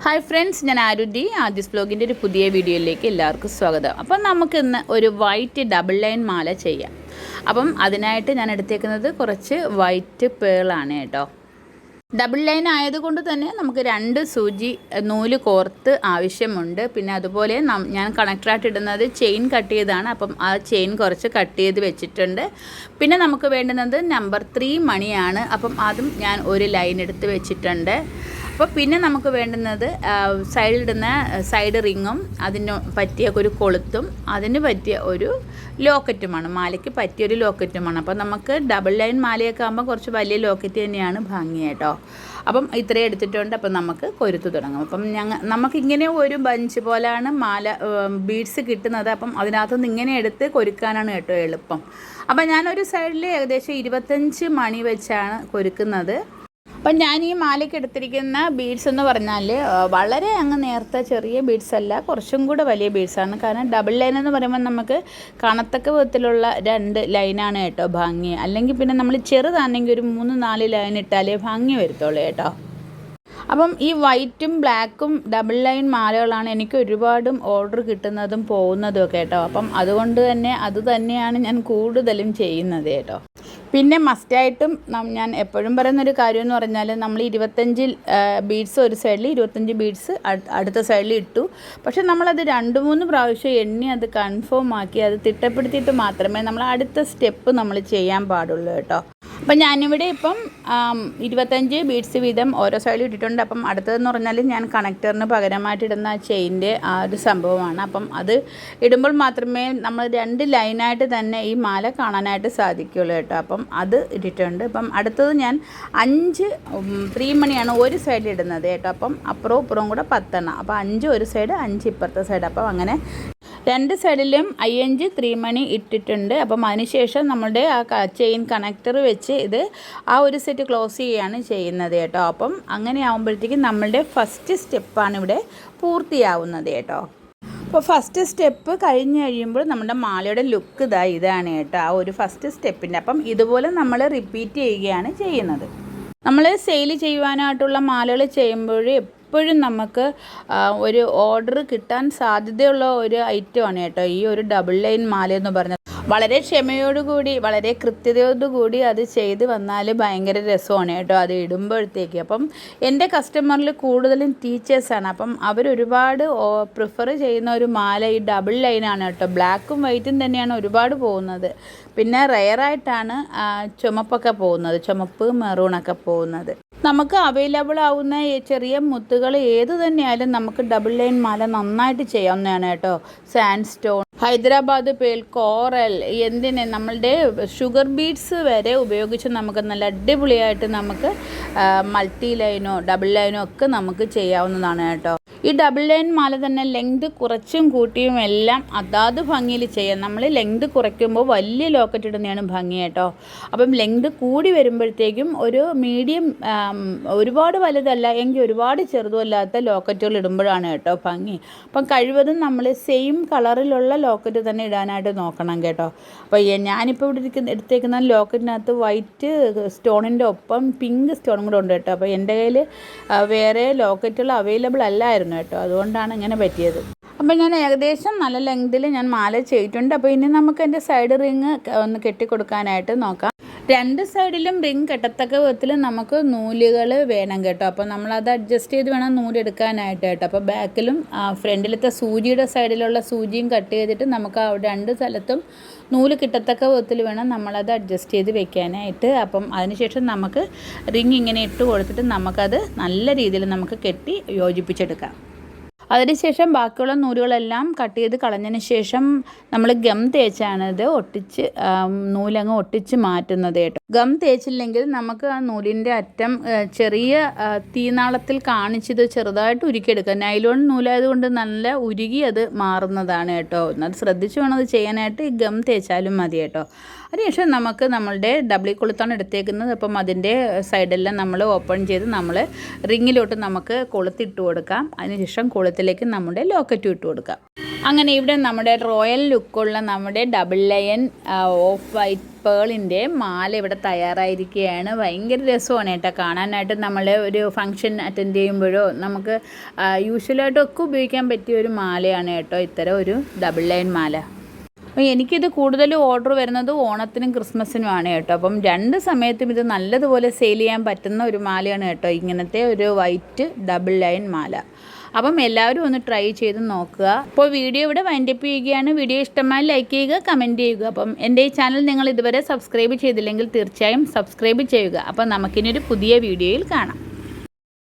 Hi friends ഞാൻ ആരുതി. ആദ്യസ് ബ്ലോഗിന്റെ ഒരു പുതിയ വീഡിയോയിലേക്ക് എല്ലാവർക്കും സ്വാഗതം. അപ്പം നമുക്കിന്ന് ഒരു വൈറ്റ് ഡബിൾ ലൈൻ മാല ചെയ്യാം. അപ്പം അതിനായിട്ട് ഞാൻ എടുത്തേക്കുന്നത് കുറച്ച് വൈറ്റ് പേളാണ് കേട്ടോ. ഡബിൾ ലൈൻ ആയതുകൊണ്ട് തന്നെ നമുക്ക് രണ്ട് സൂചി നൂൽ കോർത്ത് ആവശ്യമുണ്ട്. പിന്നെ അതുപോലെ ഞാൻ കണക്ടറായിട്ട് ഇടുന്നത് ചെയിൻ കട്ട് ചെയ്താണ് അപ്പം ആ ചെയിൻ കുറച്ച് കട്ട് ചെയ്ത് വെച്ചിട്ടുണ്ട്. പിന്നെ നമുക്ക് വേണ്ടുന്നത് നമ്പർ ത്രീ മണിയാണ്. അപ്പം അതും ഞാൻ ഒരു ലൈൻ എടുത്ത് വെച്ചിട്ടുണ്ട്. അപ്പോൾ പിന്നെ നമുക്ക് വേണ്ടുന്നത് സൈഡിലിടുന്ന സൈഡ് റിങ്ങും അതിന് പറ്റിയ ഒരു കൊളുത്തും അതിന് പറ്റിയ ഒരു ലോക്കറ്റുമാണ്. മാലയ്ക്ക് പറ്റിയ പറ്റിയൊരു ലോക്കറ്റുമാണ്. അപ്പോൾ നമുക്ക് ഡബിൾ ലൈൻ മാലയൊക്കെ ആകുമ്പോൾ കുറച്ച് വലിയ ലോക്കറ്റ് തന്നെയാണ് ഭംഗി കേട്ടോ. അപ്പം ഇത്രയും എടുത്തിട്ടുണ്ട്. അപ്പം നമുക്ക് കൊരുത്ത് തുടങ്ങും. അപ്പം ഞങ്ങൾ നമുക്കിങ്ങനെ ഒരു ബഞ്ച് പോലെയാണ് മാല ബീഡ്സ് കിട്ടുന്നത്. അപ്പം അതിനകത്തുനിന്ന് ഇങ്ങനെ എടുത്ത് കൊരുക്കാനാണ് കേട്ടോ എളുപ്പം. അപ്പം ഞാനൊരു സൈഡിൽ ഏകദേശം ഇരുപത്തഞ്ച് മണി വെച്ചാണ് കൊരുക്കുന്നത്. അപ്പം ഞാൻ ഈ മാലയ്ക്ക് എടുത്തിരിക്കുന്ന ബീഡ്സ് എന്ന് പറഞ്ഞാൽ വളരെ അങ്ങ് നേർത്ത ചെറിയ ബീഡ്സ് അല്ല കുറച്ചും കൂടെ വലിയ ബീഡ്സാണ് കാരണം ഡബിൾ ലൈൻ എന്ന് പറയുമ്പോൾ നമുക്ക് കണത്തക്ക വിധത്തിലുള്ള രണ്ട് ലൈനാണ് കേട്ടോ ഭംഗി. അല്ലെങ്കിൽ പിന്നെ നമ്മൾ ചെറുതാണെങ്കിൽ ഒരു മൂന്ന് നാല് ലൈൻ ഇട്ടാലേ ഭംഗി വരുത്തുള്ളൂ കേട്ടോ. അപ്പം ഈ വൈറ്റും ബ്ലാക്കും ഡബിൾ ലൈൻ മാലകളാണ് എനിക്ക് ഒരുപാടും ഓർഡർ കിട്ടുന്നതും പോകുന്നതും ഒക്കെ കേട്ടോ. അപ്പം അതുകൊണ്ട് തന്നെ അത് തന്നെയാണ് ഞാൻ കൂടുതലും ചെയ്യുന്നത് കേട്ടോ. പിന്നെ മസ്റ്റായിട്ടും ഞാൻ എപ്പോഴും പറയുന്നൊരു കാര്യം എന്ന് പറഞ്ഞാൽ നമ്മൾ ഇരുപത്തഞ്ച് ബീഡ്സ് ഒരു സൈഡിൽ ഇരുപത്തഞ്ച് ബീഡ്സ് അടുത്ത സൈഡിൽ ഇട്ടു. പക്ഷേ നമ്മളത് രണ്ട് മൂന്ന് പ്രാവശ്യം എണ്ണി അത് കൺഫേം ആക്കി അത് തിട്ടപ്പെടുത്തിയിട്ട് മാത്രമേ നമ്മൾ അടുത്ത സ്റ്റെപ്പ് നമ്മൾ ചെയ്യാൻ പാടുള്ളൂ കേട്ടോ. അപ്പം ഞാനിവിടെ ഇപ്പം ഇരുപത്തഞ്ച് ബീഡ്സ് വീതം ഓരോ സൈഡിൽ ഇട്ടിട്ടുണ്ട്. അപ്പം അടുത്തതെന്ന് പറഞ്ഞാൽ ഞാൻ കണക്ടറിന് പകരമായിട്ട് ഇടുന്ന ആ ചെയിന്റെ ആ ഒരു സംഭവമാണ്. അപ്പം അത് ഇടുമ്പോൾ മാത്രമേ നമ്മൾ രണ്ട് ലൈനായിട്ട് തന്നെ ഈ മാല കാണാനായിട്ട് സാധിക്കുകയുള്ളൂ കേട്ടോ. അപ്പം അത് ഇട്ടിട്ടുണ്ട്. അപ്പം അടുത്തത് ഞാൻ അഞ്ച് ത്രീ മണിയാണ് ഒരു സൈഡിൽ ഇടുന്നത് കേട്ടോ. അപ്പം അപ്പുറവും ഇപ്പുറവും കൂടെ പത്തെണ്ണം. അപ്പോൾ അഞ്ച് ഒരു സൈഡ് അഞ്ച് ഇപ്പുറത്തെ സൈഡ് അപ്പം അങ്ങനെ രണ്ട് സൈഡിലും അയ്യഞ്ച് ത്രീ മണി ഇട്ടിട്ടുണ്ട്. അപ്പം അതിനുശേഷം നമ്മുടെ ആ ചെയിൻ കണക്ടർ വെച്ച് ഇത് ആ ഒരു സെറ്റ് ക്ലോസ് ചെയ്യുകയാണ് ചെയ്യുന്നത് കേട്ടോ. അപ്പം അങ്ങനെ ആകുമ്പോഴത്തേക്കും നമ്മളുടെ ഫസ്റ്റ് സ്റ്റെപ്പാണ് ഇവിടെ പൂർത്തിയാവുന്നത് കേട്ടോ. അപ്പോൾ ഫസ്റ്റ് സ്റ്റെപ്പ് കഴിഞ്ഞ് കഴിയുമ്പോൾ നമ്മുടെ മാലയുടെ ലുക്ക് ഇതാ ഇതാണ് കേട്ടോ ആ ഒരു ഫസ്റ്റ് സ്റ്റെപ്പിന്റെ. അപ്പം ഇതുപോലെ നമ്മൾ റിപ്പീറ്റ് ചെയ്യുകയാണ് ചെയ്യുന്നത്. നമ്മൾ സെയിൽ ചെയ്യുവാനായിട്ടുള്ള മാലകൾ ചെയ്യുമ്പോൾ എപ്പോഴും നമുക്ക് ഒരു ഓർഡർ കിട്ടാൻ സാധ്യതയുള്ള ഒരു ഐറ്റമാണ് കേട്ടോ ഈ ഒരു ഡബിൾ ലൈൻ മാല എന്ന് പറഞ്ഞത്. വളരെ ക്ഷമയോടുകൂടി വളരെ കൃത്യതയോടുകൂടി അത് ചെയ്ത് വന്നാൽ ഭയങ്കര രസമാണ് കേട്ടോ അത് ഇടുമ്പോഴത്തേക്ക്. അപ്പം എന്റെ കസ്റ്റമറിൽ കൂടുതലും ടീച്ചേഴ്സാണ് അപ്പം അവരൊരുപാട് പ്രിഫർ ചെയ്യുന്ന ഒരു മാല ഈ ഡബിൾ ലൈനാണ് കേട്ടോ. ബ്ലാക്കും വൈറ്റും തന്നെയാണ് ഒരുപാട് പോകുന്നത്. പിന്നെ റെയറായിട്ടാണ് ചുമപ്പൊക്കെ പോകുന്നത്. ചുമപ്പ് മെറൂണൊക്കെ പോകുന്നത്. നമുക്ക് അവൈലബിൾ ആവുന്ന ഈ ചെറിയ മുത്തുകൾ ഏത് തന്നെയായാലും നമുക്ക് ഡബിൾ ലൈൻ മാല നന്നായിട്ട് ചെയ്യാവുന്നതാണ് കേട്ടോ. Sand stone Hyderabad pale coral എന്തിന് നമ്മളുടെ ഷുഗർ ബീഡ്സ് വരെ ഉപയോഗിച്ച് നമുക്ക് നല്ല അടിപൊളിയായിട്ട് നമുക്ക് മൾട്ടി ലൈനോ ഡബിൾ ലൈനോ ഒക്കെ നമുക്ക് ചെയ്യാവുന്നതാണ് കേട്ടോ. ഈ ഡബിൾ ലൈൻ മാല തന്നെ ലെങ്ത് കുറച്ചും കൂട്ടിയും എല്ലാം അതാത് ഭംഗിയിൽ ചെയ്യാം നമ്മൾ ലെങ്ത് കുറയ്ക്കുമ്പോൾ വലിയ ലോക്കറ്റ് ഇടുന്നതാണ് ഭംഗി കേട്ടോ. അപ്പം ലെങ്ത് കൂടി വരുമ്പോഴത്തേക്കും ഒരു മീഡിയം ഒരുപാട് വലുതല്ല എങ്കിൽ ഒരുപാട് ചെറുതുമല്ലാത്ത ലോക്കറ്റുകൾ ഇടുമ്പോഴാണ് കേട്ടോ ഭംഗി. അപ്പം കഴിവതും നമ്മൾ സെയിം കളറിലുള്ള ലോക്കറ്റ് തന്നെ ഇടാനായിട്ട് നോക്കണം കേട്ടോ. അപ്പോൾ ഞാനിപ്പോൾ ഇവിടെ ഇരിക്കുന്ന എടുത്തേക്കുന്ന ലോക്കറ്റിനകത്ത് വൈറ്റ് സ്റ്റോണിന്റെ ഒപ്പം പിങ്ക് സ്റ്റോണും കൂടെ ഉണ്ട് കേട്ടോ. അപ്പോൾ എന്റെ കയ്യിൽ വേറെ ലോക്കറ്റുകൾ അവൈലബിൾ അല്ലായിരുന്നു. കേട്ടോ. അതുകൊണ്ടാണ് ഇങ്ങനെ പറ്റിയത്. അപ്പം ഞാൻ ഏകദേശം നല്ല ലെങ്തിൽ ഞാൻ മാല ചെയ്തിട്ടുണ്ട്. അപ്പോൾ ഇനി നമുക്ക് എന്റെ സൈഡ് റിങ് ഒന്ന് കെട്ടിക്കൊടുക്കാനായിട്ട് നോക്കാം. രണ്ട് സൈഡിലും റിങ് കെട്ടത്തക്ക വിധത്തിൽ നമുക്ക് നൂലുകൾ വേണം കേട്ടോ. അപ്പോൾ നമ്മളത് അഡ്ജസ്റ്റ് ചെയ്ത് വേണം നൂലെടുക്കാനായിട്ട് കേട്ടോ. അപ്പോൾ ബാക്കിലും ഫ്രണ്ടിലത്തെ സൂചിയുടെ സൈഡിലുള്ള സൂചിയും കട്ട് ചെയ്തിട്ട് നമുക്ക് ആ രണ്ട് സ്ഥലത്തും നൂൽ കിട്ടത്തക്ക വിധത്തിൽ വേണം നമ്മളത് അഡ്ജസ്റ്റ് ചെയ്ത് വെക്കാനായിട്ട്. അപ്പം അതിനുശേഷം നമുക്ക് റിങ് ഇങ്ങനെ ഇട്ട് കൊടുത്തിട്ട് നമുക്കത് നല്ല രീതിയിൽ നമുക്ക് കെട്ടി യോജിപ്പിച്ചെടുക്കാം. അതിനുശേഷം ബാക്കിയുള്ള നൂലുകളെല്ലാം കട്ട് ചെയ്ത് കളഞ്ഞതിന് ശേഷം നമ്മൾ ഗം തേച്ചാണ് ഇത് ഒട്ടിച്ച് നൂലങ്ങ് ഒട്ടിച്ച് മാറ്റുന്നത് കേട്ടോ. ഗം തേച്ചില്ലെങ്കിൽ നമുക്ക് ആ നൂലിന്റെ അറ്റം ചെറിയ തീനാളത്തിൽ കാണിച്ചത് ചെറുതായിട്ട് ഉരുക്കിയെടുക്കുക. നൈലോൺ നൂലായതുകൊണ്ട് നല്ല ഉരുകി അത് മാറുന്നതാണ് കേട്ടോ. അത് ശ്രദ്ധിച്ച് വേണം അത് ചെയ്യാനായിട്ട് ഈ ഗം തേച്ചാലും മതി കേട്ടോ. അതിനുശേഷം നമുക്ക് നമ്മളുടെ ഡബിൾ കൊളുത്താണ് എടുത്തേക്കുന്നത്. അപ്പം അതിന്റെ സൈഡെല്ലാം നമ്മൾ ഓപ്പൺ ചെയ്ത് നമ്മൾ റിങ്ങിലോട്ട് നമുക്ക് കൊളുത്തിട്ട് കൊടുക്കാം. അതിനുശേഷം കൊളുത്തിലേക്ക് നമ്മുടെ ലോക്കറ്റും ഇട്ട് കൊടുക്കാം. അങ്ങനെ ഇവിടെ നമ്മുടെ റോയൽ ലുക്കുള്ള നമ്മുടെ ഡബിൾ ലയൻ ഓഫ് വൈറ്റ് പേളിന്റെ മാല ഇവിടെ തയ്യാറായിരിക്കുകയാണ്. ഭയങ്കര രസമാണ് കേട്ടോ കാണാനായിട്ട്. നമ്മൾ ഒരു ഫങ്ഷൻ അറ്റൻഡ് ചെയ്യുമ്പോഴോ നമുക്ക് യൂഷ്വലായിട്ടൊക്കെ ഉപയോഗിക്കാൻ പറ്റിയ ഒരു മാലയാണ് കേട്ടോ ഇത്തരം ഒരു ഡബിൾ ലൈൻ മാല. അപ്പോൾ എനിക്കിത് കൂടുതൽ ഓർഡർ വരുന്നത് ഓണത്തിനും ക്രിസ്മസിനുമാണ് കേട്ടോ. അപ്പം രണ്ട് സമയത്തും ഇത് നല്ലതുപോലെ സെയിൽ ചെയ്യാൻ പറ്റുന്ന ഒരു മാലയാണ് കേട്ടോ ഇങ്ങനത്തെ ഒരു വൈറ്റ് ഡബിൾ ലൈൻ മാല. അപ്പം എല്ലാവരും ഒന്ന് ട്രൈ ചെയ്ത് നോക്കുക. അപ്പോൾ വീഡിയോ ഇവിടെ വൈൻഡപ്പ് ചെയ്യുകയാണ്. വീഡിയോ ഇഷ്ടമായി ലൈക്ക് ചെയ്യുക കമന്റ് ചെയ്യുക. അപ്പം എന്റെ ഈ ചാനൽ നിങ്ങൾ ഇതുവരെ സബ്സ്ക്രൈബ് ചെയ്തില്ലെങ്കിൽ തീർച്ചയായും സബ്സ്ക്രൈബ് ചെയ്യുക. അപ്പം നമുക്കിനി ഒരു പുതിയ വീഡിയോയിൽ കാണാം.